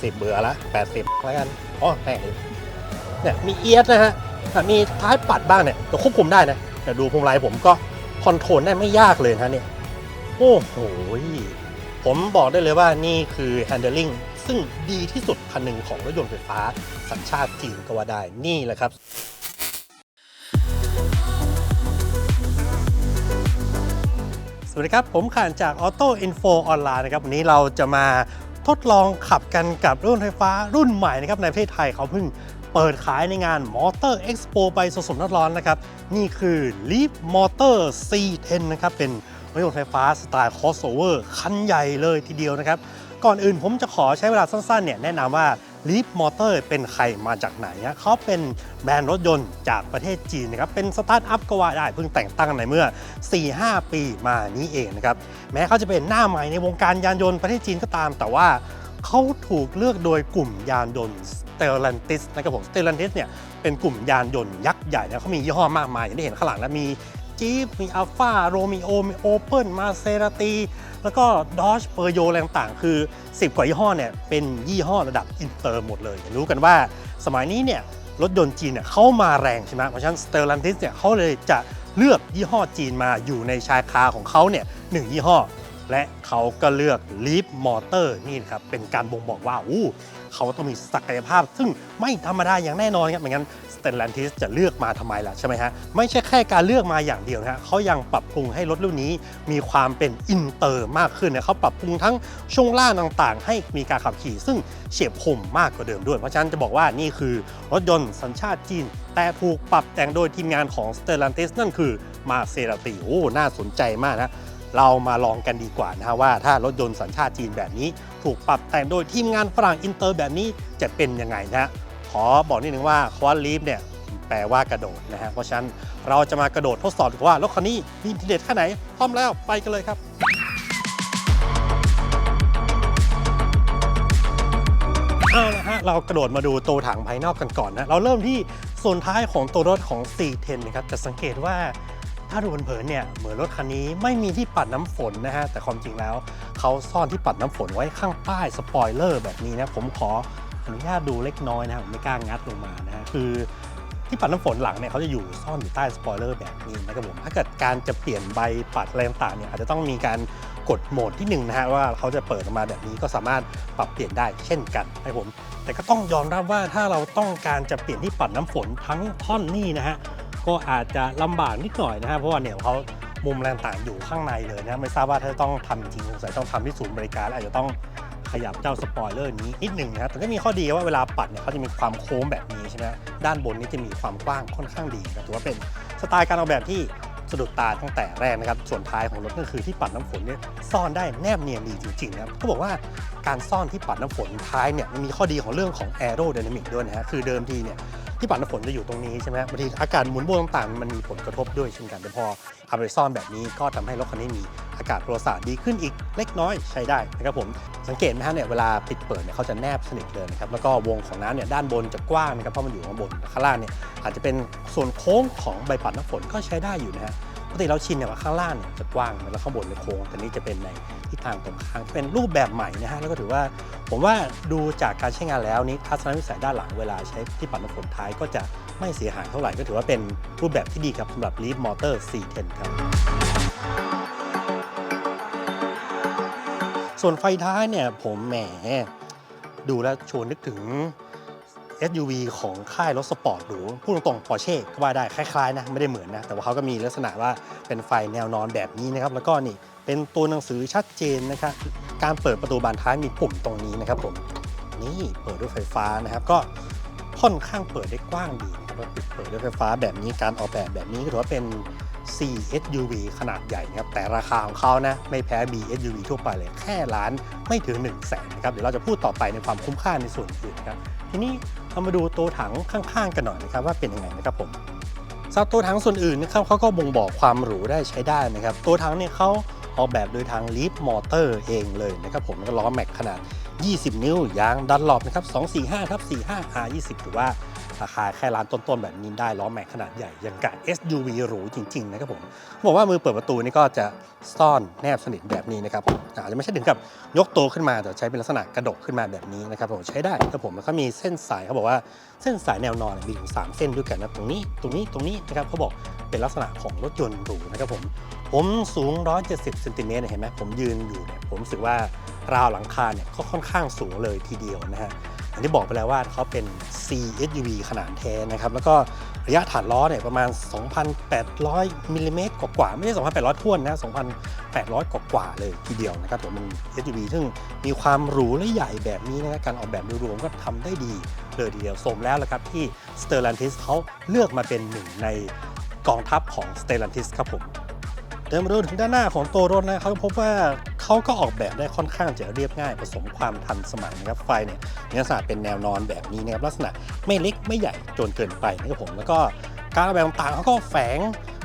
70 เบื่อละ 80แล้วกันอ๋อแต่งเนี่ยมีเอียดนะฮะมีท้ายปัดบ้างเนี่ยก็ควบคุมได้นะแต่ดูพวงมาลัยผมก็คอนโทรลได้ไม่ยากเลยนะเนี่ยโอ้โหผมบอกได้เลยว่านี่คือ handling ซึ่งดีที่สุดคันหนึ่งของรถยนต์ไฟฟ้าสัญชาติจีนก็ว่าได้นี่แหละครับสวัสดีครับ ผมขานจาก Auto Info ออนไลน์นะครับ วันนี้เราจะมา ทดลองขับกันกับรุ่นไฟฟ้ารุ่นใหม่นะครับในประเทศไทยเขาเพิ่งเปิดขายในงาน Motor Expo ไปสดๆร้อนๆนะครับ นี่คือ Leap Motor C10 นะครับ เป็นรถยนต์ไฟฟ้าสไตล์ crossover คันใหญ่เลยทีเดียวนะครับ ก่อนอื่นผมจะขอใช้เวลาสั้นๆเนี่ยแนะนำว่า Leap Motor เป็นใครมาจากไหนนะเขาเป็นแบรนด์รถยนต์จากประเทศจีนนะครับ เป็นสตาร์ทอัพก็ว่าได้เพิ่งแต่งตั้งในเมื่อ 4-5 ปีมานี้เองนะครับ แม้เขาจะเป็นหน้าใหม่ในวงการยานยนต์ประเทศจีนก็ตาม แต่ว่าเขาถูกเลือกโดยกลุ่มยานยนต์ Stellantis นะครับผม Stellantis เนี่ยเป็นกลุ่มยานยนต์ยักษ์ใหญ่นะเขามียี่ห้อมากมายอย่างที่เห็นข้างหลังแล้วมี Jeep มี Alfa Romeo มี Opel Maserati แล้วก็ Dodge p e r y o อะไรต่างๆ คือ 10 กว่ายี่ห้อเนี่ยเป็นยี่ห้อระดับอินเตอร์หมดเลย รู้กันว่าสมัยนี้เนี่ยรถยนต์จีนเนี่ยเข้ามาแรงใช่ไหมเพราะฉะนั้น Stellantis เนี่ยเขาเลยจะเลือกยี่ห้อจีนมาอยู่ในชายคาของเขาเนี่ยหนึ่งยี่ห้อ และเขาก็เลือก Leap Motor นี่นะครับเป็นการบ่งบอกว่าอู้เขาต้องมีศักยภาพ ซึ่งไม่ธรรมดาอย่างแน่นอนครับไม่งั้น Stellantis จะเลือกมาทำไมล่ะใช่ไหมฮะ ไม่ใช่แค่การเลือกมาอย่างเดียวนะฮะเขายังปรับปรุงให้รถรุ่นนี้มีความเป็นอินเตอร์มากขึ้นนะเขาปรับปรุงทั้งช่วงล่างต่างๆ ให้มีการขับขี่ ซึ่งเฉียบคมมากกว่าเดิมด้วย เพราะฉะนั้นจะบอกว่านี่คือรถยนต์สัญชาติจีน แต่ถูกปรับแต่งโดยทีมงานของ Stellantis นั่นคือมาเซราติโอ้น่าสนใจมากนะเรามาลองกันดีกว่านะฮะว่าถ้ารถยนต์สัญชาติจีนแบบนี้ ถูกปรับแต่งโดยทีมงานฝรั่งอินเตอร์แบบนี้จะเป็นยังไงนะฮะ ขอบอกนิดนึงว่าคว้าลีฟเนี่ยแปลว่ากระโดดนะฮะเพราะฉะนั้นเราจะมากระโดดทดสอบดูว่ารถคันนี้มีทีเด็ดแค่ไหนพร้อมแล้วไปกันเลยครับเอาละฮะเรากระโดดมาดูตัวถังภายนอกกันก่อนนะเราเริ่มที่ส่วนท้ายของตัวรถของ C10 นะครับจะสังเกตว่าถ้าดูเผินๆเนี่ยเหมือนรถคันนี้ไม่มีที่ปัดน้ำฝนนะฮะแต่ความจริงแล้วเขาซ่อนที่ปัดน้ำฝนไว้ข้างใต้สปอยเลอร์แบบนี้นะผมขอ อนุญาตดูเล็กน้อยนะครับผมไม่กล้างัดลงมานะฮะคือที่ปัดน้ำฝนหลังเนี่ยเขาจะอยู่ซ่อนอยู่ใต้สปอยเลอร์แบบนี้นะครับผมถ้าเกิดการจะเปลี่ยนใบปัดอะไรต่างๆเนี่ยอาจจะต้องมีการกดโหมดที่หนึ่งนะฮะว่าเขาจะเปิดออกมาแบบนี้ก็สามารถปรับเปลี่ยนได้เช่นกันนะครับผมแต่ก็ต้องยอมรับว่าถ้าเราต้องการจะเปลี่ยนที่ปัดน้ำฝนทั้งท่อนนี่นะฮะก็อาจจะลำบากนิดหน่อยนะฮะเพราะว่าเนี่ยเขามุมแรงต่างอยู่ข้างในเลยนะไม่ทราบว่าถ้าต้องทำจริงสงสัยต้องทำที่ศูนย์บริการแล้วอาจจะต้อง ยับเจ้าสปอยเลอร์นี้นิดหนึ่งนะครับแต่ก็มีข้อดีว่าเวลาปัดเนี่ยเขาจะมีความโค้งแบบนี้ใช่ไหมด้านบนนี้จะมีความกว้างค่อนข้างดีนะถือว่าเป็นสไตล์การออกแบบที่สะดุดตาตั้งแต่แรกนะครับ ส่วนท้ายของรถก็คือที่ปัดน้ำฝนเนี่ยซ่อนได้แนบเนียนดีจริงๆนะครับเขาบอกว่าการซ่อนที่ปัดน้ำฝนท้ายเนี่ยมันมีข้อดีของเรื่องของแอโรไดนามิกด้วยนะฮะคือเดิมทีเนี่ยที่ปัดน้ำฝนจะอยู่ตรงนี้ใช่ไหมบางทีอากาศหมุนวนต่างๆ มันมีผลกระทบด้วยเช่นกันแต่พอเอาไปซ่อนแบบนี้ก็ทำให้รถคันนี้มีอากาศโปรสาดีขึ้นอีกเล็กน้อยใช้ได้นะครับผมสังเกตไหมฮะเนี่ยเวลาปิดเปิดเนี่ยเขาจะแนบสนิทเลยนะครับแล้วก็วงของน้ำเนี่ยด้านบนจะกว้างนะครับเพราะมันอยู่ข้างบนแต่ข้างล่างเนี่ยอาจจะเป็นส่วนโค้งของใบปัดน้ำฝนก็ใช้ได้อยู่นะฮะ กติเราชินเนี่ยว่าข้างล่างเนี่ยจะกว้างแล้วข้างบนเนี่ยโค้งแต่นี่จะเป็นในทิศทางตรงข้ามเป็นรูปแบบใหม่นะฮะแล้วก็ถือว่าผมว่าดูจากการใช้งานแล้วนี้ทัศนวิสัยด้านหลังเวลาใช้ที่ปัดน้ำฝนท้ายก็จะไม่เสียหายเท่าไหร่ก็ถือว่าเป็นรูปแบบที่ดีครับสำหรับ Leaf Motor C10 ครับ ส่วนไฟท้ายเนี่ยผมแหมดูแล้วชวนนึกถึง SUV ของค่ายรถสปอร์ตหรูพูดตรงๆ Porsche ก็ว่าได้คล้ายๆนะไม่ได้เหมือนนะ แต่ว่าเขาก็มีลักษณะว่าเป็นไฟแนวนอนแบบนี้นะครับ แล้วก็นี่เป็นตัวหนังสือชัดเจนนะครับ การเปิดประตูบานท้ายมีปุ่มตรงนี้นะครับผมนี่เปิดด้วยไฟฟ้านะครับ ก็ค่อนข้างเปิดได้กว้างดีนะครับแล้วปิดเปิดด้วยไฟฟ้าแบบนี้การออกแบบแบบนี้ถือว่าเป็น C SUV ขนาดใหญ่นะครับ แต่ราคาของเขานะ ไม่แพ้ B SUV ทั่วไปเลย แค่ล้านไม่ถึง1 0 0 0 0แสนนะครับ เดี๋ยวเราจะพูดต่อไปในความคุ้มค่าในส่วนอื่นนะครับ ทีนี้ เรามาดูตัวถังข้างๆกันหน่อยนะครับว่าเป็นยังไงนะครับผมสำหรับตัวถังส่วนอื่นนะครับเขาก็บ่งบอกความหรูได้ใช้ได้นะครับ ตัวถังเนี่ยเขาออกแบบโดยทางลีฟมอเตอร์เองเลยนะครับผมล้วก็ล้อแม็กขนาด 20 นิ้วยางดันหลอบนะครับ245ทับ45 R20 หรือว่า ราคาแค่ร้านต้นๆ แบบนี้ได้ล้อแม็กขนาดใหญ่อย่างกับ SUV หรูจริง ๆ นะครับผมบอกว่ามือเปิดประตูนี่ก็จะซ่อนแนบสนิทแบบนี้นะครับอาจจะไม่ใช่ถึงกับยกตัวขึ้นมาแต่ใช้เป็นลักษณะกระดกขึ้นมาแบบนี้นะครับผมใช้ได้ครับผมแล้วก็มีเส้นสายเขาบอกว่าเส้นสายแนวนอนมีถึงสามเส้นด้วยกันนะตรงนี้ตรงนี้ตรงนี้นะครับเขาบอกเป็นลักษณะของรถยนต์หรูนะครับผมผมสูง 170เซนติเมตรเห็นไหมผมยืนอยู่เนี่ยผมรู้สึกว่าราวหลังคาเนี่ยก็ค่อนข้างสูงเลยทีเดียวนะฮะ อย่างที่บอกไปแล้วว่าเขาเป็น C SUV ขนาดแท้นะครับ แล้วก็ระยะฐานล้อเนี่ยประมาณ 2,800มิลลิเมตรกว่าๆไม่ใช่ 2,800ท้วนนะ 2,800 กว่าๆเลยทีเดียวนะครับผมมัน SUV ซึ่งมีความหรูและใหญ่แบบนี้นะการออกแบบโดยรวมก็ทำได้ดีเลยทีเดียวสมแล้วละครับที่ Stellantis เขาเลือกมาเป็นหนึ่งในกองทัพของ Stellantis ครับผม เดินมาดูถึงด้านหน้าของตัวรถนะเขาพบว่าเขาก็ออกแบบได้ค่อนข้างจะเรียบง่ายผสมความทันสมัยนะครับไฟเนี่ยมีลักษณะเป็นแนวนอนแบบนี้นะครับลักษณะไม่เล็กไม่ใหญ่จนเกินไปนะครับผมแล้วก็การออกแบบต่างๆเขาก็แฝง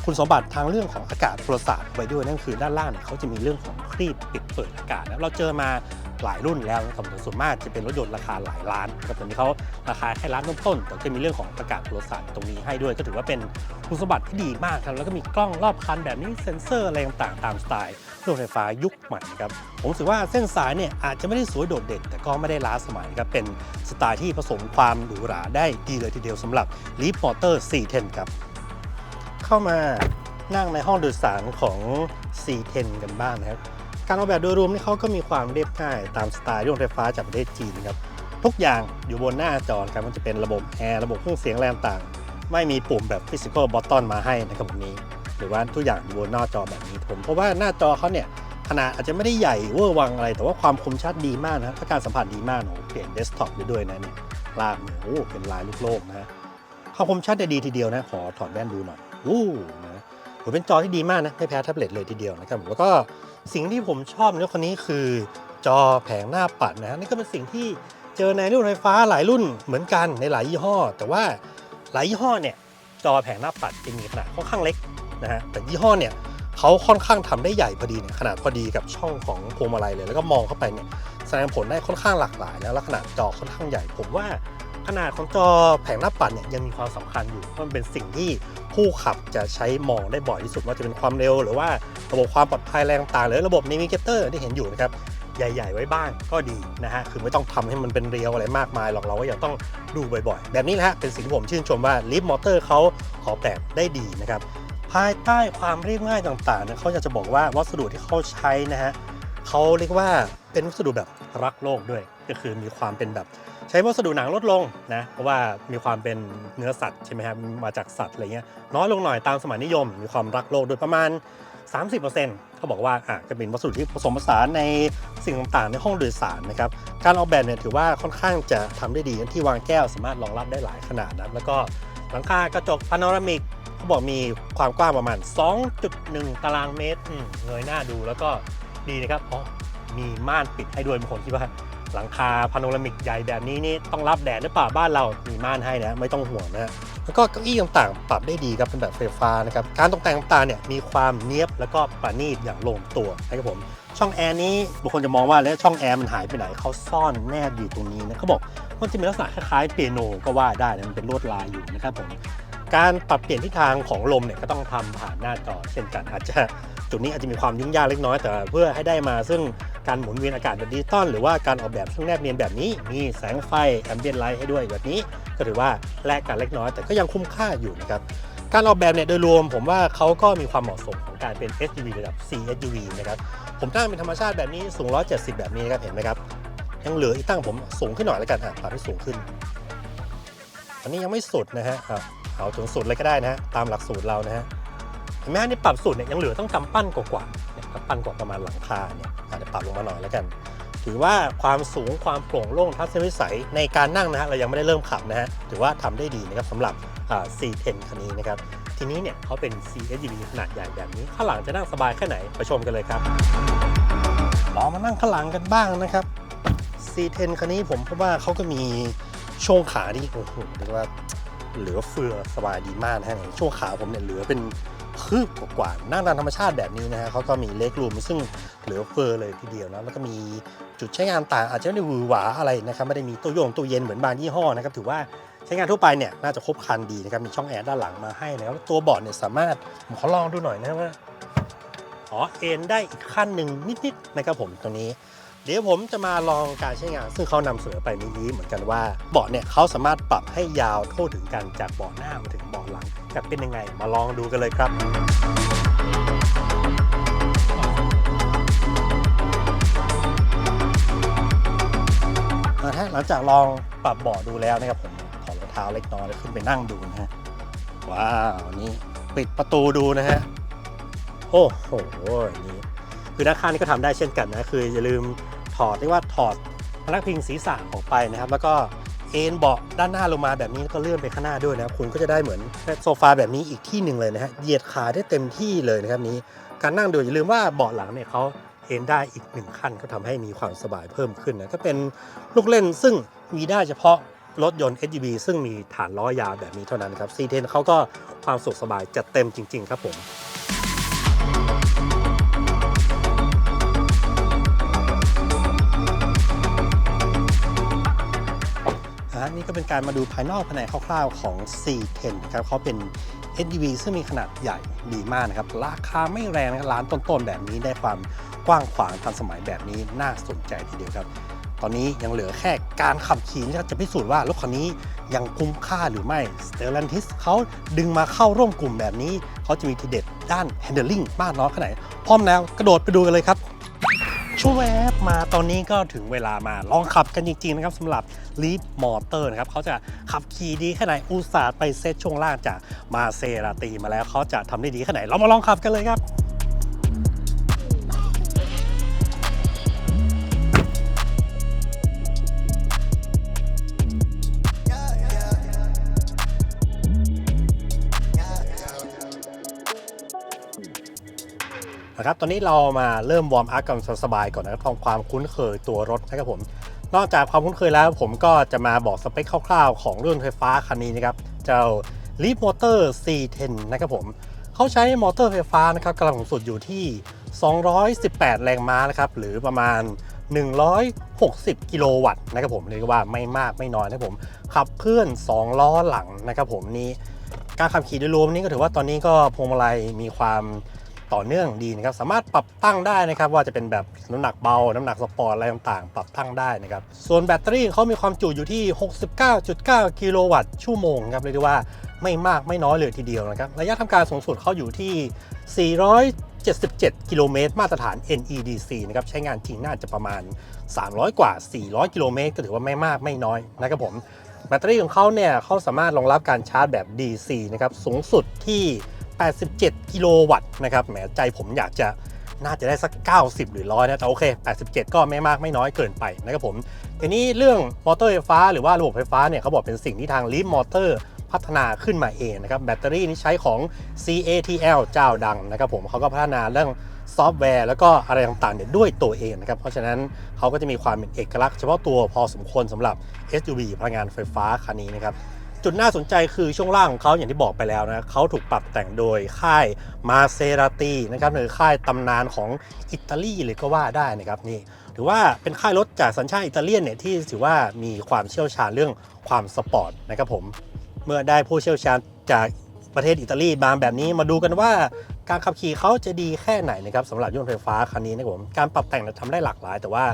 คุณสมบัติทางเรื่องของอากาศโทรศาสตร์ไว้ด้วยนั่นคือด้านล่างเนี่ยเขาจะมีเรื่องของครีบปิดเปิดอากาศนะเราเจอมา หลายรุ่นแล้วนะครับส่วนมากจะเป็นรถยนต์ราคาหลายล้านนะครับตอนนี้เขาราคาแค่ล้านต้นๆแต่จะมีเรื่องของอากาศพลศาสตร์ตรงนี้ให้ด้วย ก็ถือว่าเป็นคุณสมบัติที่ดีมากครับแล้วก็มีกล้องรอบคันแบบนี้เซ็นเซอร์อะไรต่างๆตามสไตล์รถไฟฟ้ายุคใหม่ครับผมรู้สึกว่าเส้นสายเนี่ยอาจจะไม่ได้สวยโดดเด่น แต่ก็ไม่ได้ล้าสมัยครับเป็นสไตล์ที่ผสมความหรูหราได้ดีเลยทีเดียวสำหรับ Leap Motor C10 ครับ เข้ามานั่งในห้องโดยสารของ C10 กันบ้างนะครับ การออกแบบโดยรวมนี่เขาก็มีความเรียบง่ายตามสไตล์รถไฟฟ้าจากประเทศจีนครับทุกอย่างอยู่บนหน้าจอครับมันจะเป็นระบบแอร์ระบบเครื่องเสียงอะไรต่าง ไม่มีปุ่มแบบ physical button มาให้นะครับวันนี้ หรือว่าทุกอย่างอยู่บนหน้าจอแบบนี้ผมเพราะว่าหน้าจอเขาเนี่ยขนาดอาจจะไม่ได้ใหญ่เวอร์วังอะไร แต่ว่าความคมชัดดีมากนะถ้าการสัมผัสดีมากโอ้โหเปลี่ยนเดสก์ท็อปได้ด้วยนะเนี่ยลากเนี่ยโอ้เป็นลายลูกโลกนะความคมชัดได้ดีทีเดียวนะ ขอถอดแว่นดูหน่อยอู้นะโหเป็นจอที่ดีมากนะไม่แพ้แท็บเล็ตเลยทีเดียวนะครับแล้วก็ สิ่งที่ผมชอบในรถคันนี้คือ จอแผงหน้าปัดนะฮะนี่ก็เป็นสิ่งที่เจอในรุ่นไฟฟ้าหลายรุ่นเหมือนกันในหลายยี่ห้อ แต่ว่าหลายยี่ห้อเนี่ยจอแผงหน้าปัดจะมีขนาดค่อนข้างเล็กนะฮะแต่ยี่ห้อเนี่ยเขาค่อนข้างทำได้ใหญ่พอดีเนี่ยขนาดพอดีกับช่องของพวงมาลัยเลย แล้วก็มองเข้าไปเนี่ยแสดงผลได้ค่อนข้างหลากหลาย แล้วแล้วขนาดจอค่อนข้างใหญ่ผมว่าขนาดของจอแผงหน้าปัดเนี่ยยังมีความสำคัญอยู่เพราะมันเป็นสิ่งที่ผู้ขับจะใช้มองได้บ่อยที่สุดว่าจะเป็นความเร็วหรือว่า ระบบความปลอดภัยอะไรต่างๆ หรือระบบน a วิเกเตอร์ที่เห็นอยู่นะครับใหญ่ ๆ ไว้บ้างก็ดีนะฮะ คือไม่ต้องทำให้มันเป็นเรียวอะไรมากมายหรอกเราก็ยังต้องดูบ่อยๆ แบบนี้แหละฮะ เป็นสิ่งที่ผมชื่นชมว่าลิฟต์มอเตอร์เขาออกแบบได้ดีนะครับ ภายใต้ความเรียบง่ายต่างๆนะเขาอยากจะบอกว่าวัสดุที่เขาใช้นะฮะเขาเรียกว่าเป็นวัสดุแบบรักโลกด้วย ก็คือมีความเป็นแบบใช้วัสดุหนังลดลงนะเพราะว่ามีความเป็นเนื้อสัตว์ใช่ไหมครับมาจากสัตว์อะไรเงี้ยน้อยลงหน่อยตามสมัยนิยม มีความรักโลกโดยประมาณ 30%เขาบอกว่าอะจะเป็นวัสดุที่ผสมผสานในสิ่งต่างๆ ในห้องโดยสารนะครับ การออกแบบเนี่ยถือว่าค่อนข้างจะทำได้ดีที่วางแก้วสามารถรองรับได้หลายขนาดนะแล้วก็หลังคากระจกพาโนรามิกเขาบอกมีความกว้างประมาณ 2.1 ตารางเมตรเงยหน้าดูแล้วก็ดีนะครับเพราะมีม่านปิดให้ด้วยบางคนคิดว่าหลังคาพาโนรามิกใหญ่แบบนี้นี่ต้องรับแดดหรือเปล่าบ้านเรามีม่านให้นะไม่ต้องห่วงนะ แล้วก็เก้าอี้ต่างๆ ปรับได้ดีครับเป็นแบบไฟฟ้านะครับการตกแต่งต่างๆเนี่ยมีความเนียบแล้วก็ประณีตอย่างลงตัวนะครับผมช่องแอร์นี้บางคนจะมองว่าแล้วช่องแอร์มันหายไปไหนเขาซ่อนแนบอยู่ตรงนี้นะเขาบอกมันจะมีลักษณะคล้ายๆเปียโนก็ว่าได้นะมันเป็นลวดลายอยู่นะครับผมการปรับเปลี่ยนทิศทางของลมเนี่ยก็ต้องทำผ่านหน้าจอเช่นกันอาจจะจุดนี้อาจจะมีความยุ่งยากเล็กน้อยแต่เพื่อให้ได้มาซึ่งการหมุนเวียนอากาศแบบดิจิตอลหรือว่าการออกแบบเครื่องแนบเนียนแบบนี้ มีแสงไฟแอมเบียนไลท์ให้ด้วยแบบนี้ ก็ถือว่าแลกกันเล็กน้อย แต่ก็ยังคุ้มค่าอยู่นะครับการออกแบบเนี่ยโดยรวมผมว่าเขาก็มีความเหมาะสมของการเป็น SUV ระดับ C SUV นะครับผมตั้งเป็นธรรมชาติแบบนี้สูง 170 แบบนี้นครับเห็นไหมครับยังเหลืออีกตั้งผมสูงขึ้นหน่อยแล้วกันอะปรับให้สูงขึ้น อันนี้ยังไม่สุดนะฮะเอาถึงสุดเลยก็ได้นะฮะตามหลักสูตรเรานะฮะเห็นไหมฮะนี่ปรับสูตรเนี่ยยังเหลือต้องกำปั้นกว่าๆเนี่ยกำปั้นกว่าประมาณหลังคาเนี่ยอาจจะปรับลงมาหน่อยแล้วกัน ถือว่าความสูงความโปร่งโล่งทัศนวิสัยในการนั่งนะฮะเรายังไม่ได้เริ่มขับนะฮะถือว่าทำได้ดีนะครับสำหรับ C10 คันนี้นะครับ ทีนี้เนี่ยเขาเป็น CSUV ขนาดใหญ่แบบนี้ ข้างหลังจะนั่งสบายแค่ไหนไปชมกันเลยครับเรามานั่งข้างหลังกันบ้างนะครับ C10 คันนี้ผมพบว่าเขาก็มีช่วงขาที่โอ้โหเรียกว่าเหลือเฟือสบายดีมากนะฮะช่วงขาผมเนี่ยเหลือเป็น คืบกว่าๆนั่งตามธรรมชาติแบบนี้นะฮะเขาก็มีเล็กรูมซึ่งเหลือเฟือเลยทีเดียวนะแล้วก็มีจุดใช้งานต่างอาจจะไม่ได้หวือหวาอะไรนะครับไม่ได้มีตู้โยงตู้เย็นเหมือนบางยี่ห้อนะครับถือว่าใช้งานทั่วไปเนี่ยน่าจะครบครันดีนะครับมีช่องแอร์ด้านหลังมาให้นะครับตัวเบาะเนี่ยสามารถผมขอลองดูหน่อยนะว่าอ๋อเอ็นได้อีกขั้นหนึ่งนิดๆนะครับผมตรงนี้ เดี๋ยวผมจะมาลองการใช้งาน ซึ่งเขานำเสนอไปเมื่อกี้เหมือนกันว่าเบาะเนี่ยเขาสามารถปรับให้ยาวเท่าถึงกันจากเบาะหน้ามาถึงเบาะหลังจะเป็นยังไงมาลองดูกันเลยครับนะฮะหลังจากลองปรับเบาะดูแล้วนะครับผมถอดรองเท้าเล็กน้อยแล้วขึ้นไปนั่งดูนะฮะว้าวนี่ปิดประตูดูนะฮะโอ้โหนี่คือด้านข้างนี่ก็ทำได้เช่นกันนะคืออย่าลืม อดเรียกว่าถอดพนักพิงศีรษะออกไปนะครับ แล้วก็เอนเบาะด้านหน้าลงมาแบบนี้แล้วก็เลื่อนไปข้างหน้าด้วยนะครับคุณก็จะได้เหมือนโซฟาแบบนี้อีกที่หนึ่งเลยนะฮะเหยียดขาได้เต็มที่เลยนะครับนี้ การนั่งดูอย่าลืมว่าเบาะหลังเนี่ยเขาเอนได้อีกหนึ่งขั้นก็ทำให้มีความสบายเพิ่มขึ้นนะก็เป็นลูกเล่นซึ่งมีได้เฉพาะรถยนต์ SUV ซึ่งมีฐานล้อยาวแบบนี้เท่านั้นครับ C10 เขาก็ความสุขสบายจัดเต็มจริง ๆ ครับผม นี่ก็เป็นการมาดูภายนอกภายในคร่าวๆของ C10 นะครับเขาเป็น SUV ซึ่งมีขนาดใหญ่ดีมากนะครับ ราคาไม่แรงนะร้านต้นๆ แบบนี้ได้ความกว้างขวางทันสมัยแบบนี้น่าสนใจทีเดียวครับ ตอนนี้ยังเหลือแค่การขับขี่ที่จะพิสูจน์ว่ารถคันนี้ยังคุ้มค่าหรือไม่ s t e l l a n t i s เขาดึงมาเข้าร่วมกลุ่มแบบนี้ เขาจะมีทีเด็ดด้าน handling มากน้อยแค่ไหนพร้อมแล้วกระโดดไปดูกันเลยครับ ช่วงแวบมาตอนนี้ก็ถึงเวลามาลองขับกันจริงๆนะครับสำหรับ Leap Motor นะครับเขาจะขับขี่ดีแค่ไหนอุตส่าห์ไปเซตช่วงล่างจากมาเซราตีมาแล้วเขาจะทำได้ดีแค่ไหน เรามาลองขับกันเลยครับ นะครับ ตอนนี้เรามาเริ่มวอร์มอัพกันสบายๆก่อนนะครับทำความคุ้นเคยตัวรถนะครับผม นอกจากความคุ้นเคยแล้วผมก็จะมาบอกสเปคคร่าวๆ ของรุ่นไฟฟ้าคันนี้นะครับ เจ้า Leap Motor C10 นะครับผม เขาใช้มอเตอร์ไฟฟ้านะครับกำลังสูงสุดอยู่ที่ 218 แรงม้านะครับ หรือประมาณ 160 กิโลวัตต์นะครับผมเรียกว่าไม่มากไม่น้อยนะครับผม ขับเคลื่อน 2 ล้อหลังนะครับผมนี่การขับขี่โดยรวมนี่ก็ถือว่าตอนนี้ก็พวงมาลัยมีความ ต่อเนื่องดีนะครับสามารถปรับตั้งได้นะครับว่าจะเป็นแบบน้ำหนักเบา น้ำหนักสปอร์ตอะไรต่างๆ ปรับตั้งได้นะครับส่วนแบตเตอรี่เขามีความจุอยู่ที่ 69.9 กิโลวัตต์ชั่วโมงครับเรียกได้ว่าไม่มากไม่น้อยเลยทีเดียวนะครับระยะทำการสูงสุดเขาอยู่ที่ 477 กิโลเมตรมาตรฐาน NEDC นะครับใช้งานจริงน่าจะประมาณ 300 กว่า 400 กิโลเมตรก็ถือว่าไม่มากไม่น้อยนะครับผมแบตเตอรี่ของเขาเนี่ยเขาสามารถรองรับการชาร์จแบบ DC นะครับสูงสุดที่ 87 กิโลวัตต์นะครับแหมใจผมอยากจะน่าจะได้สัก 90 หรือร้อยนะแต่โอเค 87 ก็ไม่มากไม่น้อยเกินไปนะครับผมทีนี้เรื่องมอเตอร์ไฟฟ้าหรือว่าระบบไฟฟ้าเนี่ยเขาบอกเป็นสิ่งที่ทาง Leap Motor พัฒนาขึ้นมาเองนะครับแบตเตอรี่นี้ใช้ของ CATL เจ้าดังนะครับผมเขาก็พัฒนาเรื่องซอฟต์แวร์แล้วก็อะไรต่างๆเนี่ยด้วยตัวเองนะครับ เพราะฉะนั้นเขาก็จะมีความเป็นเอกลักษณ์เฉพาะตัวพอสมควรสำหรับ SUV พลังงานไฟฟ้าคันนี้นะครับ จุดน่าสนใจคือช่วงล่างของเขาอย่างที่บอกไปแล้วนะเขาถูกปรับแต่งโดยค่ายมาเซราตีนะครับหรือค่ายตำนานของอิตาลีเลยก็ว่าได้นะครับนี่ถือว่าเป็นค่ายรถจากสัญชาติอิตาเลียนเนี่ยที่ถือว่ามีความเชี่ยวชาญเรื่องความสปอร์ตนะครับผมเมื่อได้ผู้เชี่ยวชาญจากประเทศอิตาลีมาแบบนี้มาดูกันว่าการขับขี่เขาจะดีแค่ไหนนะครับสำหรับยนต์ไฟฟ้าคันนี้นะครับผมการปรับแต่งเนี่ยทำได้หลากหลาย แต่ว่า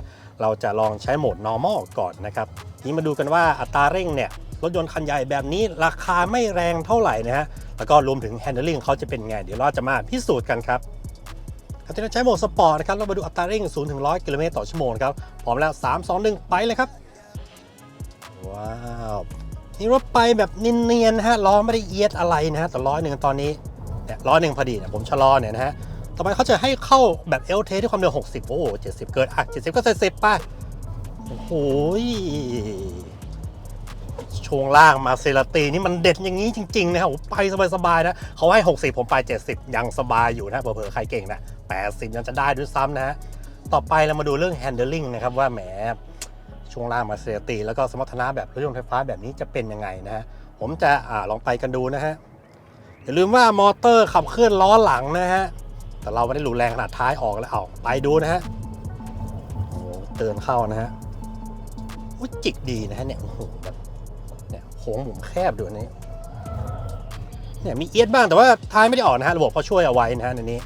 เราจะลองใช้โหมด normal ก่อนนะครับนี้มาดูกันว่าอัตราเร่งเนี่ย รถยนต์คันใหญ่แบบนี้ราคาไม่แรงเท่าไหร่นะฮะ แล้วก็รวมถึง handling เขาจะเป็นไง เดี๋ยวเราจะมาพิสูจน์กันครับครับที่เราใช้โหมดสปอร์ตนะครับ เรามาดูอัตราเร่ง 0 ถึง 100 กิโลเมตรต่อชั่วโมงครับ พร้อมแล้ว 3 2 1 ไปเลยครับ ว้าวนี่รถไปแบบเนียนๆนะฮะ ล้อไม่ได้เอียดอะไรนะฮะ แต่ร้อยหนึ่งตอนนี้เนี่ยร้อยหนึ่งพอดีเนี่ยผมชะลอเนี่ยนะฮะ ต่อไปเขาจะให้เข้าแบบเอลเทที่ความเร็ว 60 โอ้โห70 เกินอะ70 ก็ใส่10ไปโอ้โห ช่วงล่างมาเซราตีนี่มันเด็ดอย่างนี้จริง ๆ นะครับไปสบายๆนะเขาให้ 60 ผมไป 70 ยังสบายอยู่นะเผลอๆใครเก่งนะ80 ยังจะได้ด้วยซ้ำนะฮะต่อไปเรามาดูเรื่อง handling นะครับว่าแหมช่วงล่างมาเซราตีแล้วก็สมรรถนะแบบรถยนต์ไฟฟ้าแบบนี้จะเป็นยังไงนะฮะผมจะอ่าลองไปกันดูนะฮะอย่าลืมว่ามอเตอร์ขับเคลื่อนล้อหลังนะฮะแต่เราไม่ได้รุนแรงขนาดท้ายออกแล้วเอาไปดูนะฮะโอ้เตือนเข้านะฮะอุ๊ยจิกดีนะฮะเนี่ยโอ้โหแบบ คค้งมุมแคบดูอันนี้เนี่ยมีเอียดบ้างแต่ว่าท้ายไม่ได้ออกนะฮะระบบเขาช่วยเอาไว้นะฮะในนี้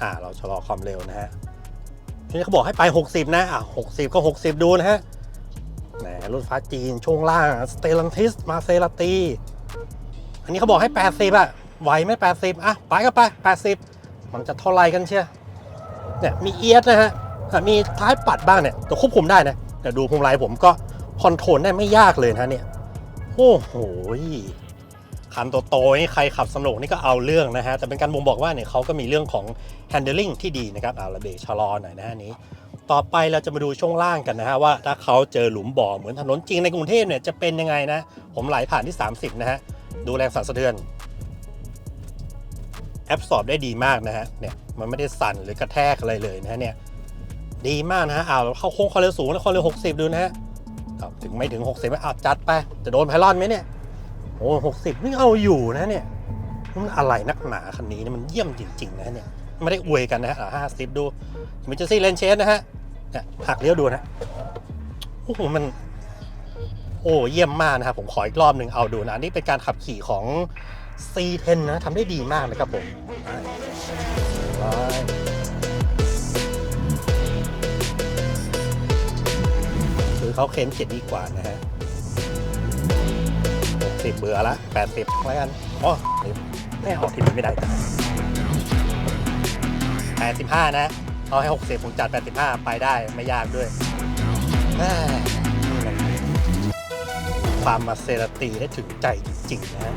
อ่า เราชะลอความเร็วนะฮะทีนี้เขาบอกให้ไป 60 นะอะ60 ก็ 60 ดูนะฮะแหมรถไฟฟ้าจีนช่วงล่างสเตลันทิสมาเซราตีอันนี้เขาบอกให้ 80อะไหวไหม80อะไปก็ไป 80 มันจะเท่าไรกันเชียเนี่ยมีเอียดนะฮะอะมีท้ายปัดบ้างเนี่ยแต่ควบคุมได้นะแต่ดูพวงมาลัยผมก็คอนโทรลได้ไม่ยากเลยนะเนี่ย โอ้โหคันโตๆนี่ใครขับสนุกนี่ก็เอาเรื่องนะฮะ แต่เป็นการบ่งบอกว่าเนี่ยเขาก็มีเรื่องของ handling ที่ดีนะครับเอาระเบรกชะลอหน่อยนะฮะนี้ ต่อไปเราจะมาดูช่วงล่างกันนะฮะว่าถ้าเขาเจอหลุมบ่อเหมือนถนนจริงในกรุงเทพเนี่ยจะเป็นยังไงนะ ผมไหลผ่านที่ 30 นะฮะ ดูแรงสั่นสะเทือนแอบสอบได้ดีมากนะฮะเนี่ยมันไม่ได้สั่นหรือกระแทกอะไรเลยนะฮะเนี่ยดีมากนะฮะเอาเข้าโค้งความเร็วสูงแล้วความเร็ว60 ดูนะฮะ ถึงไม่ถึง 60ไม่อาจัดไป จะโดนไพลอนไหมเนี่ยโอ้หกสิบนี่เอาอยู่นะเนี่ย มันอะไรนักหนาคันนี้เนี่ยมันเยี่ยมจริง ๆ นะเนี่ย ไม่ได้อวยกันนะฮะห้าสิบดูมิจซี่เลนเชสนะฮะเนี่ยหักเลี้ยวดูนะโอ้โหมัน โอ้เยี่ยมมากนะครับผมขออีกรอบหนึ่งเอาดูนะอันนี้เป็นการขับขี่ของ C10 นะทำได้ดีมากนะครับผม คือเขาเค้นเขียนดีกว่านะฮะสิบเบื่อละแปดสิบแล้วกันอ๋อไม่ออกทีนี้ไม่ได้แปดสิบห้านะ เอาให้หกสิบผมจัดแปดสิบห้าไปได้ไม่ยากด้วย ความมาเซราตีได้ถึงใจจริงๆนะ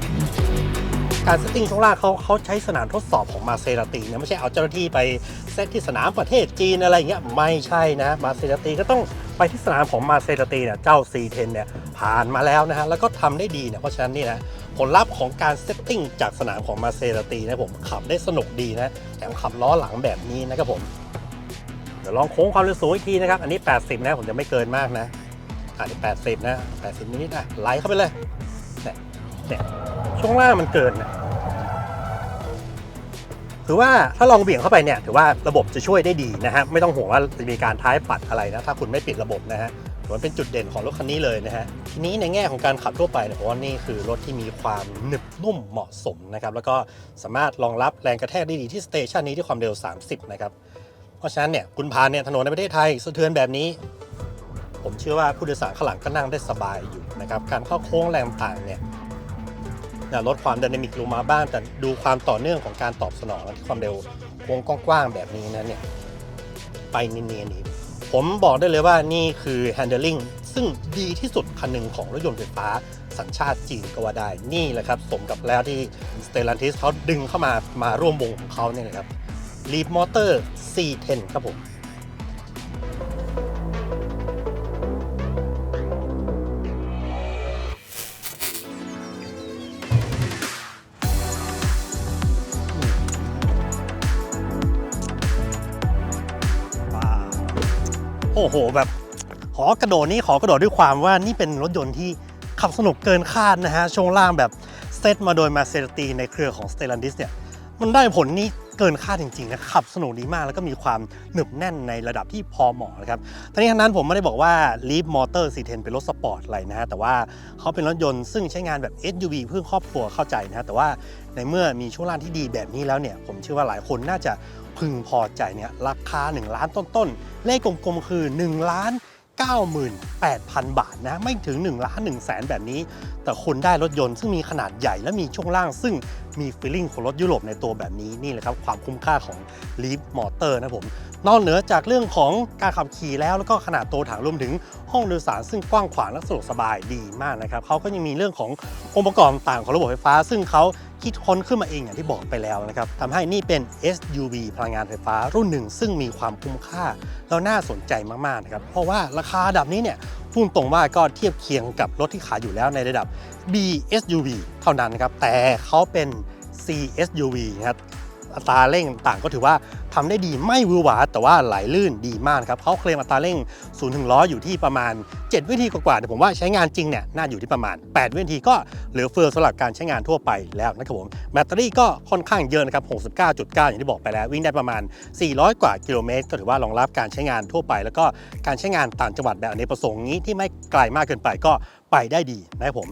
การเซตติ้งช่วงล่างเขาเขาใช้สนามทดสอบของมาเซราตีนะไม่ใช่เอาเจ้าหน้าที่ไปเซตที่สนามประเทศจีนอะไรอย่างเงี้ยไม่ใช่นะมาเซราตีก็ต้องไปที่สนามของมาเซราตีเนี่ยเจ้า C10 เนี่ยผ่านมาแล้วนะฮะแล้วก็ทำได้ดีเนี่ยเพราะฉะนั้นนี่นะผลลัพธ์ของการเซตติ้งจากสนามของมาเซราตีนะผมขับได้สนุกดีนะแถมขับล้อหลังแบบนี้นะครับผมเดี๋ยวลองโค้งความเร็วสูงอีกทีนะครับอันนี้ 80 นะผมจะไม่เกินมากนะอันนี้ 80 นะ 80 นิดๆนะไหลเข้าไปเลย เนี่ยช่วงล่างมันเกินนะถือว่าถ้าลองเบี่ยงเข้าไปเนี่ยถือว่าระบบจะช่วยได้ดีนะฮะไม่ต้องห่วงว่าจะมีการท้ายปัดอะไรนะถ้าคุณไม่ปิดระบบนะฮะถือว่าเป็นจุดเด่นของรถคันนี้เลยนะฮะทีนี้ในแง่ของการขับทั่วไปเนี่ยผมว่านี่คือรถที่มีความหนึบนุ่มเหมาะสมนะครับแล้วก็สามารถรองรับแรงกระแทกได้ดีที่สเตชันนี้ที่ความเร็ว 30 นะครับเพราะฉะนั้นเนี่ยคุณพานเนี่ยถนนในประเทศไทยสะเทือนแบบนี้ ผมเชื่อว่าผู้โดยสารข้างหลังก็นั่งได้สบายอยู่นะครับการเข้าโค้งแรงต่างเนี่ย ลดความดินามิกลงมาบ้าง แต่ดูความต่อเนื่องของการตอบสนองและความเร็วโค้งกว้างๆแบบนี้นะเนี่ย ไปเนียนๆนี่ผมบอกได้เลยว่านี่คือ handling ซึ่งดีที่สุดคันหนึ่งของรถยนต์ไฟฟ้าสัญชาติจีนก็ว่าได้นี่แหละครับ สมกับแล้วที่ Stellantis เขาดึงเข้ามามาร่วมวงของเขาเนี่ยนะครับ Leap Motor C10 ครับผม อ้โหแบบขอกระโดดนี่ขอกระโดดด้วยความว่านี่เป็นรถยนต์ที่ขับสนุกเกินคาดนะฮะช่วงล่างแบบเซตมาโดยมาเซตีในเครือของ Stellantis เนี่ยมันได้ผลนี่เกินคาดจริงๆนะขับสนุกดีมากแล้วก็มีความหนึบแน่นในระดับที่พอเหมาะนะครับทั้งนี้ทั้งนั้นผมไม่ได้บอกว่า Leap Motor C10 เป็นรถสปอร์ตอะไรนะฮะแต่ว่าเขาเป็นรถยนต์ซึ่งใช้งานแบบ SUV เพื่อครอบครัวเข้าใจนะฮะแต่ว่าในเมื่อมีช่วงล่างที่ดีแบบนี้แล้วเนี่ยผมเชื่อว่าหลายคนน่าจะ พึงพอใจเนี่ยราคา 1 ล้านต้นๆ เลขกลมๆ คือ 1 ล้าน 98,000 บาทนะ ไม่ถึง 1 ล้าน1แสนแบบนี้ แต่คุณได้รถยนต์ซึ่งมีขนาดใหญ่และมีช่วงล่างซึ่ง มีฟีลลิ่งของรถยุโรปในตัวแบบนี้นี่แหละครับความคุ้มค่าของ Leap Motor นะผมนอกเหนือจากเรื่องของการขับขี่แล้วแล้วก็ขนาดตัวถังรวมถึงห้องโดยสารซึ่งกว้างขวางและสะดวกสบายดีมากนะครับเขาก็ยังมีเรื่องขององค์ประกอบต่างของระบบไฟฟ้า ซึ่งเขาคิดค้นขึ้นมาเองอย่างที่บอกไปแล้วนะครับทำให้นี่เป็น SUV พลังงานไฟฟ้ารุ่นหนึ่ง ซึ่งมีความคุ้มค่าแล้วน่าสนใจมากๆนะครับเพราะว่าราคาดับนี้เนี่ย พูดตรงว่าก็เทียบเคียงกับรถที่ขายอยู่แล้วในระดับ BSUV เท่านั้นนะครับ แต่เขาเป็น CSUV นะครับอัตราเร่งต่างก็ถือว่า ทำได้ดีไม่วือหวาแต่ว่าไหลลื่นดีมากครับเขาเคลมอัตราเร่ง0ถึง100อยู่ที่ประมาณ 7 วินาทีกว่าๆแต่ผมว่าใช้งานจริงเนี่ยน่าอยู่ที่ประมาณ 8 วินาทีก็เหลือเฟือสำหรับการใช้งานทั่วไปแล้วนะครับผมแบตเตอรี่ก็ค่อนข้างเยอะนะครับ 69.9 อย่างที่บอกไปแล้ว วิ่งได้ประมาณ 400 กว่ากิโลเมตรก็ถือว่ารองรับการใช้งานทั่วไป แล้วก็การใช้งานต่างจังหวัดแบบอเนกประสงค์นี้ที่ไม่ไกลมากเกินไปก็ไปได้ดีนะครับผม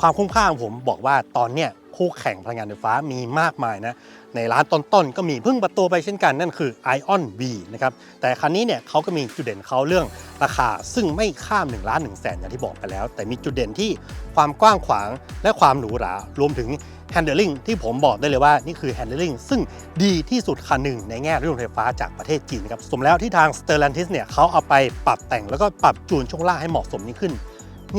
คความคุ้มค่าของผมบอกว่าตอนเนี้ยคู่แข่งพลังงานไฟฟ้ามีมากมายนะ ในร้านต้นๆ ก็มีเพิ่งประตูไปเช่นกันนั่นคือ Ion V นะครับแต่คันนี้เนี่ยเขาก็มีจุดเด่นเขาเรื่องราคาซึ่งไม่ข้าม1ล้าน1แสนอย่างที่บอกไปแล้ว แต่มีจุดเด่นที่ความกว้างขวางและความหรูหรารวมถึง handling ที่ผมบอกได้เลยว่านี่คือ handling ซึ่งดีที่สุดคันหนึ่งในแง่รถยนต์ไฟฟ้าจากประเทศจีนนครับสมแล้วที่ทาง Stellantis เนี่ยเขาเอาไปปรับแต่งแล้วก็ปรับจูนช่วงล่างให้เหมาะสมยิ่งขึ้น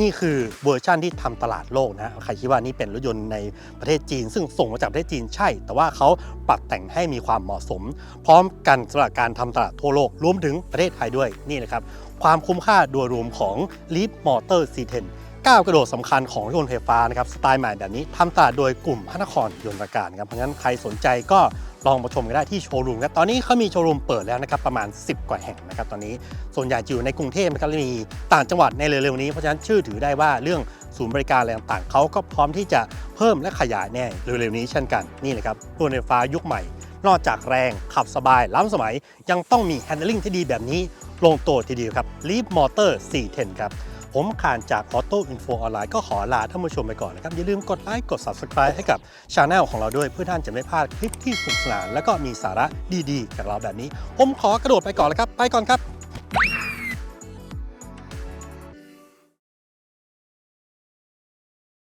นี่คือเวอร์ชั่นที่ทำตลาดโลกนะใครคิดว่านี่เป็นรถยนต์ในประเทศจีน ซึ่งส่งมาจากประเทศจีนใช่ แต่ว่าเขาปรับแต่งให้มีความเหมาะสม พร้อมกันสำหรับการทำตลาดทั่วโลกรวมถึงประเทศไทยด้วยนี่นะครับความคุ้มค่าโดยรวมของ Leap Motor C10 ก้าวกระโดดสำคัญของรถยนต์ไฟฟ้านะครับสไตล์ใหม่แบบนี้ทำตลาดโดยกลุ่มพระนครยนต์การครับเพราะฉะนั้นใครสนใจก็ลองมาชมกันได้ที่โชว์รูมครับตอนนี้เขามีโชว์รูมเปิดแล้วนะครับประมาณ 10 กว่าแห่งนะครับตอนนี้ส่วนใหญ่อยู่ในกรุงเทพนะครับและมีต่างจังหวัดในเร็วๆนี้เพราะฉะนั้นชื่อถือได้ว่าเรื่องศูนย์บริการอะไรต่างๆเขาก็พร้อมที่จะเพิ่มและขยายแน่เร็วๆนี้เช่นกันนี่เลยครับรถยนต์ไฟฟ้ายุคใหม่ นอกจากแรงขับสบายล้ำสมัยยังต้องมี handling ที่ดีแบบนี้ลงตัวทีเดียวครับ Leap Motor 410ครับ ผมขานจาก Auto Info ออนไลน์ก็ขอลาท่านผู้ชมไปก่อนนะครับ อย่าลืมกดไลค์กด Subscribe ให้กับช anel ของเราด้วยเพื่อท่านจะไม่พลาดคลิปที่สนุกสนาน และก็มีสาระดีๆจากเราแบบนี้ ผมขอกระโดดไปก่อนแล้วครับ ไปก่อนครับ